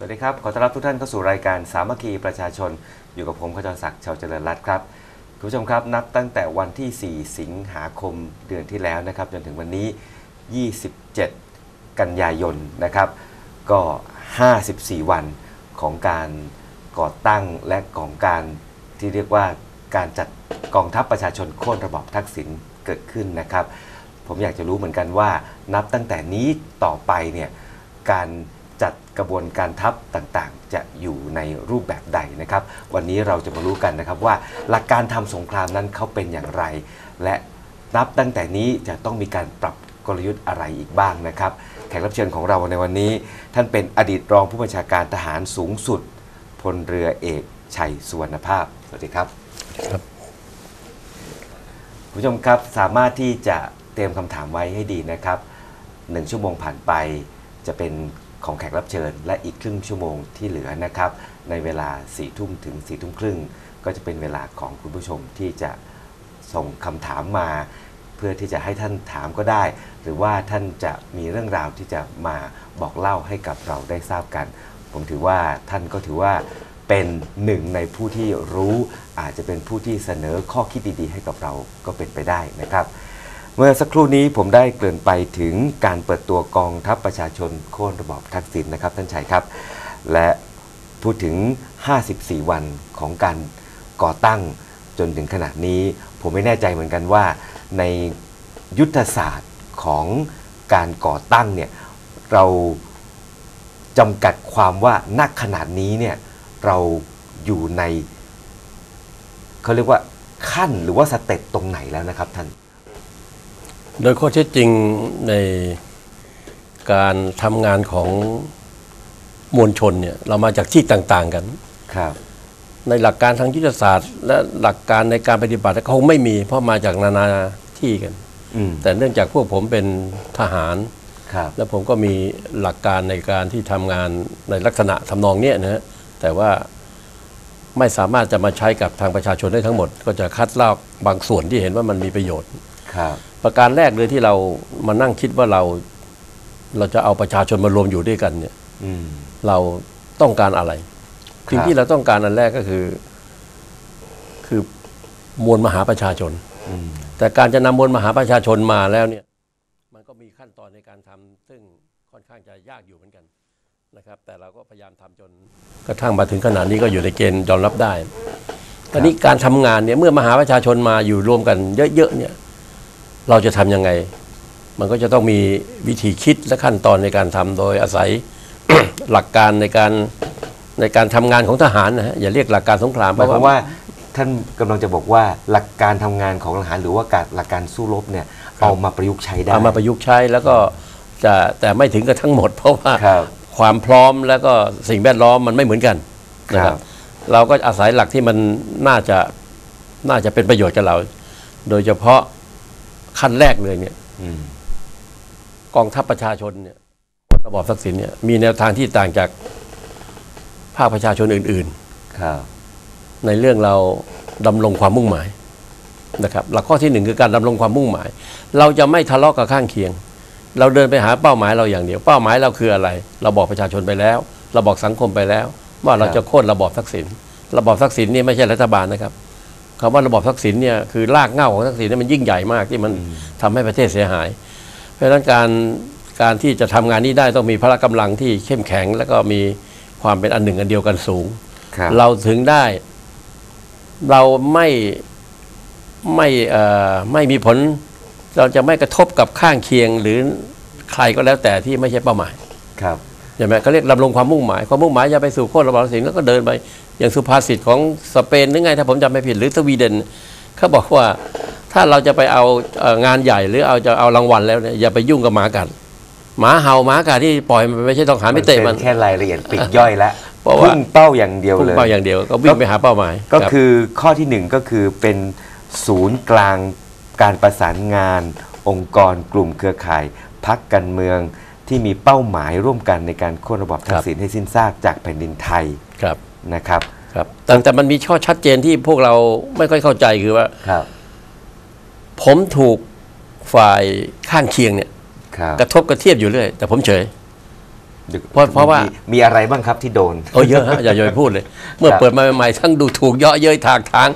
สวัสดีครับ ขอต้อนรับทุกท่านเข้าสู่รายการสามัคคีประชาชน อยู่กับผมขจรศักดิ์ชาวเจริญรัตน์ครับคุณผู้ชมครับนับตั้งแต่วันที่ 4 สิงหาคมเดือนที่แล้วนะครับ จนถึงวันนี้ 27 กันยายนนะครับ ก็ 54 วันของการก่อตั้งและของการที่เรียกว่าการจัดกองทัพประชาชนโค่นระบอบทักษิณเกิดขึ้นนะครับ ผมอยากจะรู้เหมือนกันว่า นับตั้งแต่นี้ต่อไปเนี่ยการ จัดกระบวนการทัพต่างๆ จะอยู่ในรูปแบบใดนะครับ วันนี้เราจะมารู้กันนะครับว่าหลักการทำสงครามนั้นเขาเป็นอย่างไร และนับตั้งแต่นี้จะต้องมีการปรับกลยุทธ์อะไรอีกบ้างนะครับ แขกรับเชิญของเราในวันนี้ ท่านเป็นอดีตรองผู้บัญชาการทหารสูงสุดพลเรือเอกชัยสุวรรณภาพ สวัสดีครับครับคุณผู้ชมครับสามารถที่จะเตรียมคำถามไว้ให้ดีนะครับหนึ่งชั่วโมงผ่านไปจะเป็น ของแขกรับเชิญ และอีกครึ่งชั่วโมงที่เหลือนะครับในเวลา4ี่ทุ่มถึง4ี่ทุ่มครึ่งก็จะเป็นเวลาของคุณผู้ชมที่จะส่งคำถามมา เพื่อที่จะให้ท่านถามก็ได้ หรือว่าท่านจะมีเรื่องราวที่จะมาบอกเล่าให้กับเราได้ทราบกัน ผมถือว่าท่านก็ถือว่าเป็นหนึ่งในผู้ที่รู้อาจจะเป็นผู้ที่เสนอข้อคิดดีๆ ให้กับเราก็เป็นไปได้นะครับ เมื่อสักครู่นี้ผมได้เกริ่นไปถึงการเปิดตัวกองทัพประชาชนโค่นระบอบทักษิณนะครับท่านชัยครับ และพูดถึง 54 วันของการก่อตั้งจนถึงขณะนี้ ผมไม่แน่ใจเหมือนกันว่า ในยุทธศาสตร์ของการก่อตั้งเนี่ยเราจำกัดความว่าณขนาดนี้เนี่ยเราอยู่ในเขาเรียกว่าขั้นหรือว่าสเต็ปตรงไหนแล้วนะครับท่าน โดยข้อเท็จจริงในการทำงานของมวลชนเนี่ยเรามาจากที่ต่างๆกัน ครับ ในหลักการทางยุทธศาสตร์ และหลักการในการปฏิบัติเขาไม่มี เพราะมาจากนานาที่กัน อืมแต่เนื่องจากพวกผมเป็นทหาร ครับแล้วผมก็มีหลักการในการที่ทำงานในลักษณะทำนองเนี้ยนะฮะแต่ว่าไม่สามารถจะมาใช้กับทางประชาชนได้ทั้งหมด ก็จะคัดลอกบางส่วนที่เห็นว่ามันมีประโยชน์ ครับ ประการแรกเลยที่เรามานั่งคิดว่าเรา เราจะเอาประชาชนมารวมอยู่ด้วยกัน เนี่ยอืมเราต้องการอะไรครับสิ่งที่เราต้องการอันแรกก็คือ คือมวลมหาประชาชนอืมแต่การจะนำมวลมหาประชาชนมาแล้วเนี่ย มันก็มีขั้นตอนในการทำซึ่งค่อนข้างจะยากอยู่เหมือนกันนะครับ แต่เราก็พยายามทำจนกระทั่งมาถึงขนาดนี้ก็อยู่ในเกณฑ์ยอมรับได้ตอนนี้การทำงานเนี่ยเมื่อมหาประชาชนมาอยู่รวมกันเยอะๆเนี่ย เราจะทำยังไง มันก็จะต้องมีวิธีคิดและขั้นตอนในการทำโดยอาศัยหลักการในการในการทำงานของทหารนะฮะอย่าเรียกหลักการสงครามหมายความว่า ท่านกำลังจะบอกว่าหลักการทำงานของทหารหรือว่าการหลักการสู้รบเนี่ยเอามาประยุกต์ใช้ได้ เอามาประยุกต์ใช้แล้วก็จะแต่ไม่ถึงกับทั้งหมด เพราะว่าครับความพร้อมแล้วก็สิ่งแวดล้อมมันไม่เหมือนกันนะคครัรับ บ เราก็อาศัยหลักที่มันน่าจะน่าจะเป็นประโยชน์กับเรา โดยเฉพาะ ขั้นแรกเลยเนี่ยอืมกองทัพประชาชนเนี่ยระบอบทักษิณเนี่ยมีแนวทางที่ต่างจากภาคประชาชนอื่นครับๆในเรื่องเราดำรงความมุ่งหมายนะครับหลักข้อที่หนึ่งคือการดำรงความมุ่งหมาย เราจะไม่ทะเลาะกับข้างเคียง เราเดินไปหาเป้าหมายเราอย่างเดียว เป้าหมายเราคืออะไร เราบอกประชาชนไปแล้ว เราบอกสังคมไปแล้ว ว่าเราจะโค่นระบอบทักษิณระบอบทักษิณนี่ไม่ใช่รัฐบาลนะครับ คำว่าระบอบทักษิณเนี่ยคือรากเหง้าของทักษิณเนี่ยมันยิ่งใหญ่มากที่มันทำให้ประเทศเสียหาย เพราะฉะนั้นการการที่จะทำงานนี้ได้ต้องมีพละกำลังที่เข้มแข็ง แล้วก็มีความเป็นอันหนึ่งอันเดียวกันสูงครับเราถึงได้ เราไม่ไม่เอ่อไม่มีผล เราจะไม่กระทบกับข้างเคียงหรือใครก็แล้วแต่ที่ไม่ใช่เป้าหมายครับ ใช่ไหมเขาเรียกดำรงความมุ่งหมาย ความมุ่งหมายจะไปสู่โค่นระบอบทักษิณแล้วก็เดินไป อย่างสุภาษิตของสเปนหรือไงถ้าผมจำไม่ผิดหรือสวีเดนเขาบอกว่าถ้าเราจะไปเอาเอ่องานใหญ่หรือเอาจะเอารางวัลแล้วเนี่ยอย่าไปยุ่งกับหมากัดหมาเห่าหมากัดที่ปล่อยมันไม่ใช่ต้องหาไม่เตะมันป็แค่รายละเอียดปลีกย่อยแล้วเพราะว่าพุ่งเป้าอย่างเดียวพุ่งเลยเป้าอย่างเดียวก็วิ่งไปหาเป้าหมาย ก็รับคือข้อที่หนึ่งก็คือเป็นศูนย์กลางการประสานงาน องค์กร กลุ่มเครือข่าย พักการเมือง ที่มีเป้าหมายร่วมกันในการโค่นระบอบทักษิณให้สิ้นซากจากแผ่นดินไทยครับนะครับครับแต่แต่มันมีข้อชัดเจนที่พวกเราไม่ค่อยเข้าใจคือว่าครับ ผมถูกฝ่ายข้างเคียงเนี่ยครับกระทบกระเทียบอยู่เรื่อยแต่ผมเฉยเพราะเพราะว่ามีอะไรบ้างครับที่โดนโอ้เยอะฮะอย่าอย่าไปพูดเลย เมื่อครับเปิดมาใหม่ๆทั้งดูถูกเยาะเย้ยถากทาง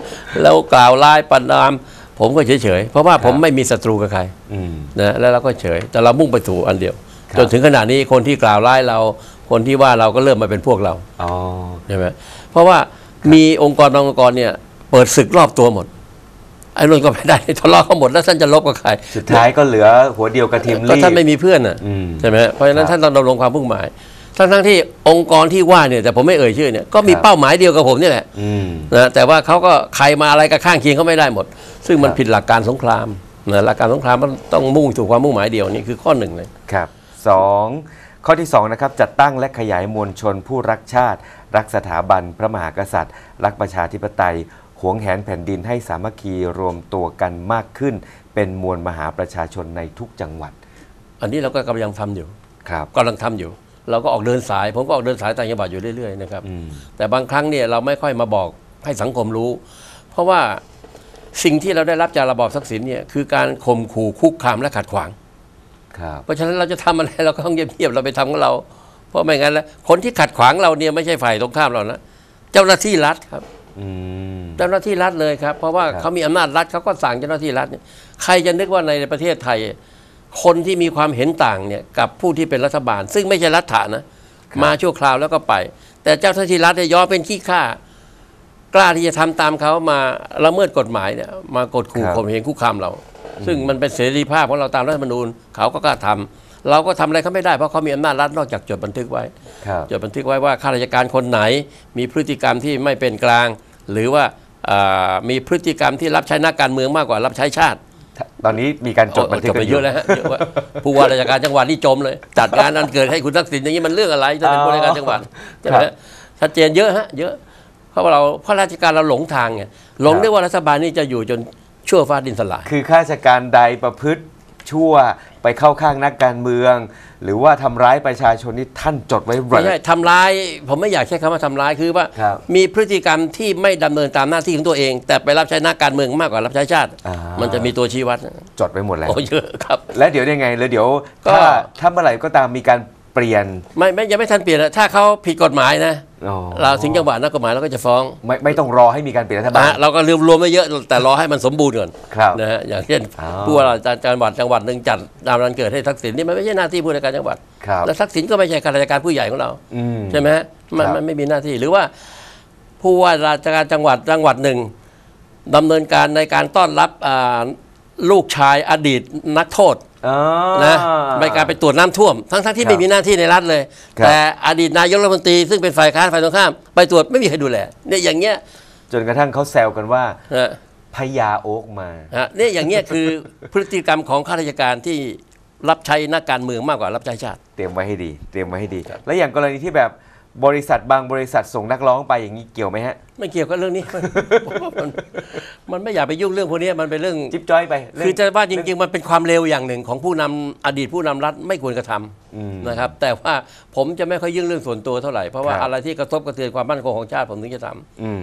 แล้วกล่าวร้ายประนาม ผมก็เฉยๆเพราะว่าผมไม่มีศัตรูกับใครอืมนะแล้วเราก็เฉย แต่เรามุ่งไปสู่อันเดียวครับ จนถึงขณะนี้คนที่กล่าวร้ายเรา คนที่ว่าเราก็เริ่มมาเป็นพวกเราอ๋อใช่ไหมเพราะว่ามีองค์กรบางองค์กรเนี่ย เปิดศึกรอบตัวหมดไอ้นนก็ไม่ได้ทะเลาะเขาหมดแล้วท่านจะลบกับใครสุดท้ายก็เหลือหัวเดียวกระทิมก็รีท่านไม่บมีเพื่อนอะอืมใช่ไหมเพราะฉะนั้นครับท่านต้องดำรงความมุ่งหมายทั้งทั้งๆที่องค์กรที่ว่าเนี่ยแต่ผมไม่เอ่ยชื่อเนี่ยก็มีครับเป้าหมายเดียวกับผมนี่แหละอืมนะแต่ว่าเขาก็ใครมาอะไรกับข้างเคียงเขาไม่ได้หมด ซึ่งมันครับผิดหลักการสงครามนะหลักการสงครามมันต้องมุ่งสู่ความมุ่งหมายเดียวนี่คือข้อหนึ่งเลยครับ สองข้อที่สองนะครับจัดตั้งและขยายมวลชนผู้รักชาติ รักสถาบันพระมหากษัตริย์ รักประชาธิปไตยหวงแหนแผ่นดินให้สามัคคีรวมตัวกันมากขึ้น เป็นมวลมหาประชาชนในทุกจังหวัด อันนี้เราก็กำลังทำอยู่ครับกำลังทำอยู่ เราก็ออกเดินสาย ผมก็ออกเดินสายต่างจังหวัดอยู่เรื่อยๆนะครับอืมแต่บางครั้งเนี่ยเราไม่ค่อยมาบอกให้สังคมรู้ เพราะว่าสิ่งที่เราได้รับจากระบอบทักษิณเนี่ยคือการข่มขู่คุกคามและขัดขวางครับ เพราะฉะนั้นเราจะทำอะไรเราก็ต้องเงียบๆเราไปทำของเรา เพราะไม่งั้นแล้วคนที่ขัดขวางเราเนี่ยไม่ใช่ฝ่ายตรงข้ามเรานะเจ้าหน้าที่รัฐครับอืมเจ้าหน้าที่รัฐเลยครับ เพราะว่าครับเขามีอำนาจรัฐเขาก็สั่งเจ้าหน้าที่รัฐเนี่ยใครจะนึกว่าในประเทศไทย คนที่มีความเห็นต่างเนี่ยกับผู้ที่เป็นรัฐบาล ซึ่งไม่ใช่รัฐานะ มาชั่วคราวแล้วก็ไป แต่เจ้าหน้าที่รัฐเนี่ยยอมเป็นขี้ข้ากล้าที่จะทำตามเขามาละเมิดกฎหมายเนี่ยมากดขู่ข่มเหงคุกคามเรา ซึ่งมันเป็นเสรีภาพของเราตามรัฐธรรมนูญเขาก็กล้าทำเราก็ทำอะไรเขาไม่ได้เพราะเขามีอำนาจรัฐนอกจากจดบันทึกไว้ ครับจดบันทึกไว้ว่าข้าราชการคนไหน มีพฤติกรรมที่ไม่เป็นกลาง หรือว่าอ่ามีพฤติกรรมที่รับใช้นักการเมืองมากกว่ารับใช้ชาติตอนนี้มีการจดบันทึกโอ้กัไปนอเยยู่อะแล้วฮะเยอะว่าผู้ว่าราชการจังหวัดนี่จมเลย จัดงานอันเกิดให้คุณทักษิณอย่างนี้มันเรื่องอะไรถ้าเป็นอ๋อผู้ราชการจังหวัดใช่ไหมครับฮะชัดเจนเยอะฮะเยอะเพราะว่าเราเพราะราชการเราหลงทางไงหลงครับได้ว่ารัฐบาลนี่จะอยู่จน ชั่วฟ้าดินสลาย คือข้าราชการใดประพฤติชั่วไปเข้าข้างนักการเมือง หรือว่าทำร้ายประชาชนนี่ท่านจดไว้หมดไม่ใช่ทำร้ายผมไม่อยากใช้คำว่าทำร้ายคือว่า ครับมีพฤติกรรมที่ไม่ดำเนินตามหน้าที่ของตัวเอง แต่ไปรับใช้นักการเมืองมากกว่ารับใช้ชาติ อ่ามั มันจะมีตัวชี้วัดจดไว้หมดแล้ว โอ้เยอะครับ และเดี๋ยวยังไงแล้วเดี๋ยวก็ ถ้าถ้าเมื่อไหร่ก็ตามมีการเปลี่ยน ไม่ไม่ยังไม่ทันเปลี่ยนนะถ้าเขาผิดกฎหมายนะอ๋อ เราถึงจังหวะนักกฎหมายเราก็จะฟ้อง ไม่ไม่ต้องรอให้มีการเปลี่ยนรัฐบาลนะเราก็รวมรวมไม่เยอะแต่รอให้มันสมบูรณ์ก่อนครับนะฮะอย่างเช่นอ๋อผู้ว่าราชการจังหวัดจังหวัดหนึ่งจัดตามวันเกิดให้ทักษิณนี่มันไม่ใช่หน้าที่ผู้ราชการจังหวัดครับและทักษิณก็ไม่ใช่ข้าราชการผู้ใหญ่ของเราอืมใช่ไหมฮะมันครับมันไม่มีหน้าที่หรือว่า ผู้ว่าราชการจังหวัดจังหวัดหนึ่งดำเนินการในการต้อนรับอ่าลูกชายอดีตนักโทษ อ๋อ นะในการไปตรวจน้ำท่วม ทั้งทั้งๆที่ครับไม่มีหน้าที่ในรัฐเลย ครับ แต่อดีตนายกรัฐมนตรีซึ่งเป็นฝ่ายค้านฝ่ายตรงข้าม ไปตรวจไม่มีใครดูแลเนี่ยอย่างเงี้ยจนกระทั่งเขาแซวกันว่านะพญาโอ๊กมา ฮะเนี่ยอย่างเงี้ยคือพฤติกรรมของข้าราชการที่รับใช้นักการเมืองมากกว่ารับใช้ชาติ เตรียมไว้ให้ดี เตรียมไว้ให้ดี แล้วอย่างกรณีที่แบบ บริษัทบางบริษัทส่งนักร้องไปอย่างนี้เกี่ยวไหมฮะ ไม่เกี่ยวกับเรื่องนี้ผมว่ามันมันไม่อยากไปยุ่งเรื่องพวกนี้มันเป็นเรื่อง จิ๊บจ้อยไปเรื่งคือจะว่าจริง ๆ มันเป็นความเลวอย่างหนึ่งของผู้นำอดีตผู้นำรัฐไม่ควรกระทำอืม นะครับ แต่ว่าผมจะไม่ค่อยยุ่งเรื่องส่วนตัวเท่าไหร่ เพราะว่าครับ อะไรที่กระทบกระเทือนความมั่นคงของชาติผมถึงจะทำ อืม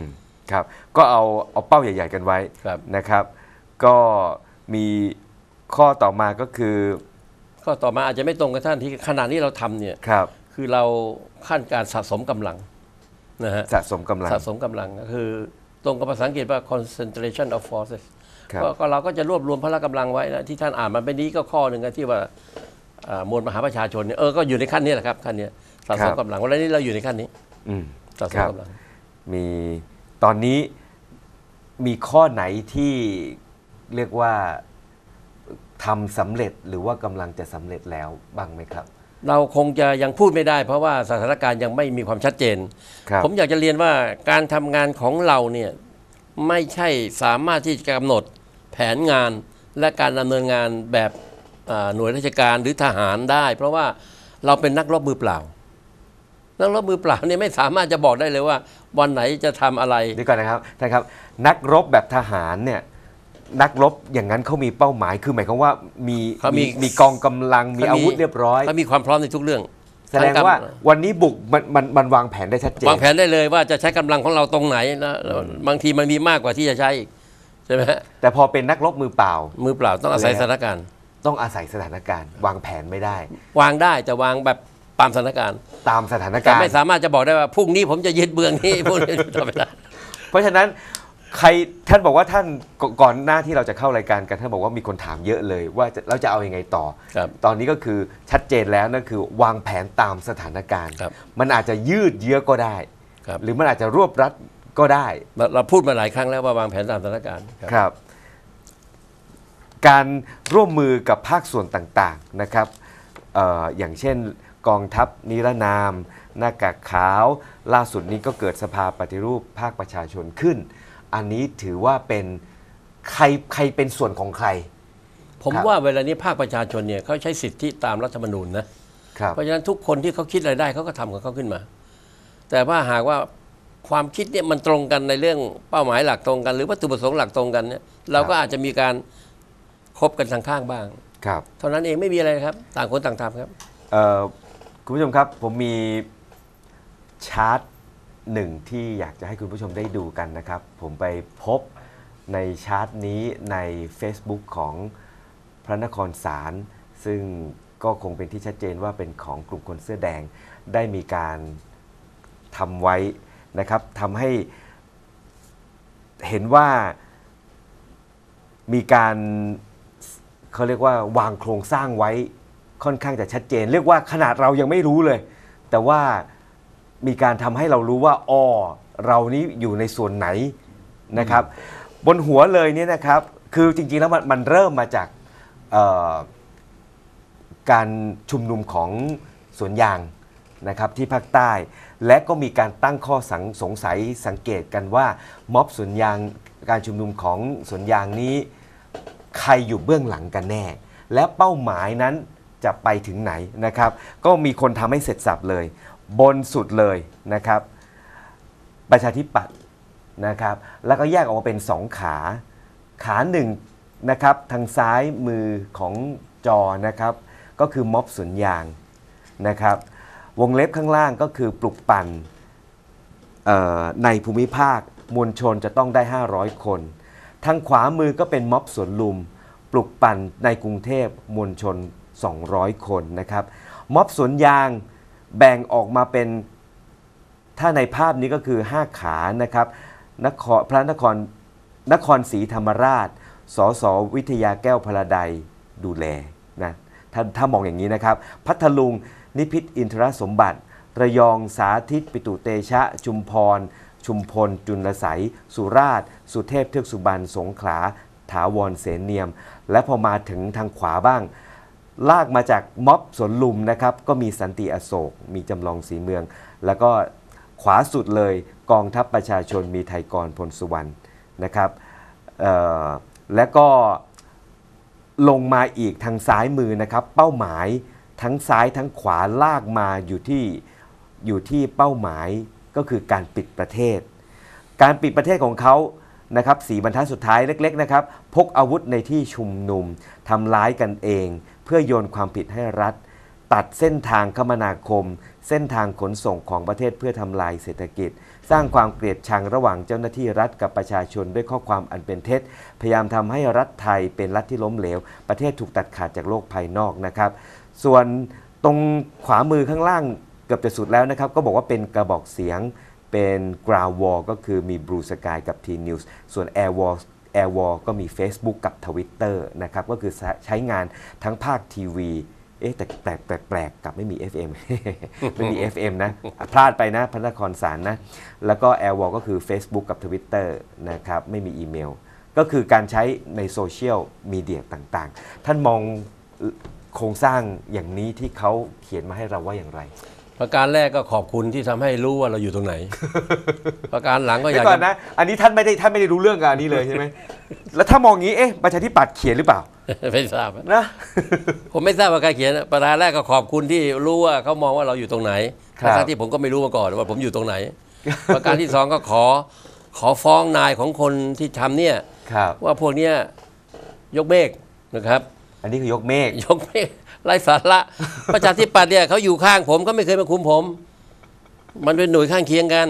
ครับ ก็เอาเอาเป้าใหญ่ ๆ กันไว้ครับ นะครับ ก็มีข้อต่อมาก็คือก็ต่อมาอาจจะไม่ตรงกับท่านที่ขณะนี้เราทำเนี่ย ครับ คือเรา ขั้นการสะสมกำลังนะฮะสะสมกำลังสะสมกำลังก็คือ ตรงกับภาษาอังกฤษว่า concentration of forces ครับก็ก็เราก็จะรวบรวมพละกำลังไว้นะที่ท่านอ่านมาเป็นนี้ก็ข้อหนึ่งนะที่ว่าอ่ามวลมหาประชาชนเนี่ยเออก็อยู่ในขั้นนี้แหละครับขั้นเนี้ยสะสมกำลังวันนี้เราอยู่ในขั้นนี้อืมสะสครัมบกำลังมีตอนนี้มีข้อไหนที่เรียกว่าทำสำเร็จหรือว่ากำลังจะสำเร็จแล้วบ้างไหมครับ เราคงจะยังพูดไม่ได้ เพราะว่าสถานการณ์ยังไม่มีความชัดเจน ครับผมอยากจะเรียนว่าการทำงานของเราเนี่ยไม่ใช่สามารถที่จะกำหนดแผนงานและการดำเนินงานแบบอ่าหน่วยราชการหรือทหารได้ เพราะว่าเราเป็นนักรบมือเปล่า นักรบมือเปล่าเนี่ยไม่สามารถจะบอกได้เลยว่า วันไหนจะทำอะไร เดียวก่อนนะครับท่านครับ นักรบแบบทหารเนี่ย นักรบอย่างนั้นเขามีเป้าหมาย คือหมายความว่ามีเขามี มีกองกำลังมีเขามีอาวุธเรียบร้อย เขามีความพร้อมในทุกเรื่องแสดงว่าวันนี้บุกมันมันมันวางแผนได้ชัดเจน วางแผนได้เลยว่าจะใช้กำลังของเราตรงไหนนะบางทีมันมีมากกว่าที่จะใช้อีกใช่ไหมฮะแต่พอเป็นนักรบมือเปล่า มือเปล่าต้องอาศัยแล้วสถานการณ์ ต้องอาศัยสถานการณ์ วางแผนไม่ได้ วางได้แต่วางแบบตามสถานการณ์ ตามสถานแต่การณ์ ไม่สามารถจะบอกได้ว่าพรุ่งนี้ผมจะยึดเมืองนี้พรุ่งนี้ทำไม่ได้เพราะฉะนั้น ใครท่านบอกว่าท่านกก่อนหน้าที่เราจะเข้ารายการกันท่านบอกว่ามีคนถามเยอะเลย ว่าจะเราจะเอาอยัางไงต่อ ครับ ตอนนี้ก็คือชัดเจนแล้วนั่นคือวางแผนตามสถานการณ์ ครับมันอาจจะยืดเยื้อก็ได้ ครับ หรือมันอาจจะรวบรัดก็ได้เราเราพูดมาหลายครั้งแล้วว่าวางแผนตามสถานการณ์ครับครับ การร่วมมือกับภาคส่วนต่างๆนะครับเอออย่างเช่นกองทัพนิรนาม หน้ากากขาว ล่าสุดนี้ก็เกิดสภาปฏิรูปภาคประชาชนขึ้น อันนี้ถือว่าเป็นใครใครเป็นส่วนของใคร ผมครับว่าเวลานี้ภาคประชาชนเนี่ยเขาใช้สิทธิตามรัฐธรรมนูญนะครับเพราะฉะนั้นทุกคนที่เขาคิดอะไรได้เขาก็ทำของเขาขึ้นมา แต่ว่าหากว่าความคิดเนี่ยมันตรงกันในเรื่องเป้าหมายหลักตรงกัน หรือวัตถุประสงค์หลักตรงกันเนี่ยเราก็อาจจะมีการคบกันทางข้างบ้างครับเท่านั้นเองไม่มีอะไรครับ ต่างคนต่างทำครับเอ่อคุณผู้ชมครับผมมีชาร์ต หนึ่งที่อยากจะให้คุณผู้ชมได้ดูกันนะครับ ผมไปพบในชาร์ตนี้ใน Facebook ของพระนครศาลซึ่งก็คงเป็นที่ชัดเจนว่าเป็นของกลุ่มคนเสื้อแดงได้มีการทำไว้นะครับทำให้เห็นว่ามีการเขาเรียกว่าวางโครงสร้างไว้ค่อนข้างจะชัดเจน เรียกว่าขนาดเรายังไม่รู้เลย แต่ว่า มีการทำให้เรารู้ว่าอ๋อเรานี้อยู่ในส่วนไหนนะครับ บนหัวเลยเนี่ยนะครับ คือจริงๆแล้วมันมันเริ่มมาจากเอ่อการชุมนุมของสวนยางนะครับที่ภาคใต้ และก็มีการตั้งข้อสังสงสัยสังเกตกันว่าม็อบสวนยางการชุมนุมของสวนยางนี้ ใครอยู่เบื้องหลังกันแน่ และเป้าหมายนั้นจะไปถึงไหนนะครับ ก็มีคนทำให้เสร็จสับเลย บนสุดเลยนะครับ ประชาธิปัตย์นะครับ แล้วก็แยกออกมาเป็นสองขา ขาหนึ่งนะครับทางซ้ายมือของจอนะครับ ก็คือม็อบสวนยางนะครับ วงเล็บข้างล่างก็คือปลุกปั่นในภูมิภาคมวลชนจะต้องได้ 500 คน ทางขวามือก็เป็นม็อบสวนลุม ปลุกปั่นในกรุงเทพมวลชน 200 คนนะครับม็อบสวนยาง แบ่งออกมาเป็นถ้าในภาพนี้ก็คือ 5 ขานะครับนครพระนครนครศรีธรรมราช สสวิทยาแก้วพลาไดยดูแลนะถ้าถ้ามองอย่างนี้นะครับ พัทลุงนิพิษอินทรสมบัติ ระยองสาธิต ปิตุเตชะ ชุมพร ชุมพล จุลไสยสุราษฎร์สุเทพเทือกสุบรรณสงขลา ถาวรเสนเนียม และพอมาถึงทางขวาบ้าง ลากมาจากม็อบสวนลุมนะครับ ก็มีสันติอโศก มีจำลองสีเมือง แล้วก็ขวาสุดเลยกองทัพประชาชนมีไทยกรพลสุวรรณนะครับและก็ลงมาอีกทางซ้ายมือนะครับ เป้าหมายทั้งซ้ายทั้งขวาลากมาอยู่ที่อยู่ที่เป้าหมายก็คือการปิดประเทศ การปิดประเทศของเขานะครับสีบรรทัดสุดท้ายเล็ก ๆ นะครับ พกอาวุธในที่ชุมนุมทำร้ายกันเอง พื่อโยนความผิดให้รัฐ ตัดเส้นทางคมนาคม เส้นทางขนส่งของประเทศเพื่อทำลายเศรษฐกิจ สร้างความเกลียดชังระหว่างเจ้าหน้าที่รัฐกับประชาชนด้วยข้อความอันเป็นเท็จ พยายามทำให้รัฐไทยเป็นรัฐที่ล้มเหลว ประเทศถูกตัดขาดจากโลกภายนอกนะครับ ส่วนตรงขวามือข้างล่างเกือบจะสุดแล้วนะครับ ก็บอกว่าเป็นกระบอกเสียงเป็น ground wall ก็คือมี Blue Sky กับ T News ส่วน Air Wall Air Wall ก็มี Facebook กับ Twitter นะครับก็คือใช้งานทั้งภาคทีวีเอ๊ะแต่แปลกแปลกแปลกกับไม่มี FM ไม่มี FM นะ พลาดไปนะพระนครสารนะ แล้วก็ Air Wall ก็คือ Facebook กับ Twitter นะครับไม่มีอีเมล ก็คือการใช้ในโซเชียลมีเดียต่างๆ ท่านมองโครงสร้างอย่างนี้ที่เขาเขียนมาให้เราว่าอย่างไร ประการแรกก็ขอบคุณที่ทำให้รู้ว่าเราอยู่ตรงไหน ประการหลังก็อเดี๋ยยากวก่อนจะนะ อันนี้ท่านไม่ได้ท่านไม่ได้รู้เรื่องกับอันนี้เลยใช่ไหมแล้วถ้ามองงี้เอ๊ะประชาธิปัตย์เขียนหรือเปล่าไม่ทราบนะผมไม่ทราบว่าใครเขียนประการแรกก็ขอบคุณที่รู้ว่าเขามองว่าเราอยู่ตรงไหนครับทั้งๆที่ผมก็ไม่รู้มาก่อนว่าผมอยู่ตรงไหน ประการที่สองก็ขอขอฟ้องนายของคนที่ทำเนี่ยครับว่าพวกเนี้ยยกเมฆนะครับ อันนี้คือยกเมฆยกเมฆ ไร้สาระประชาธิปัตย์เนี่ยเขาอยู่ข้างผมเขาไม่เคยมาคุมผม มันเป็นหน่วยข้างเคียงกัน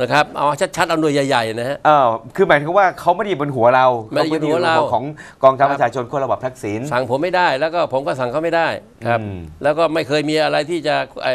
นะครับเอาชัดๆเอาหน่วยใหญ่ๆนะฮะเออคือหมายถึงว่าเขาไม่ได้อยู่บนหัวเราไม่ได้อยู่บนหัวเราของกองทัพครับประชาชนคนระบอบทักษิณสั่งผมไม่ได้ แล้วก็ผมก็สั่งเขาไม่ได้ครับอืมแล้วก็ไม่เคยมีอะไรที่จะไอ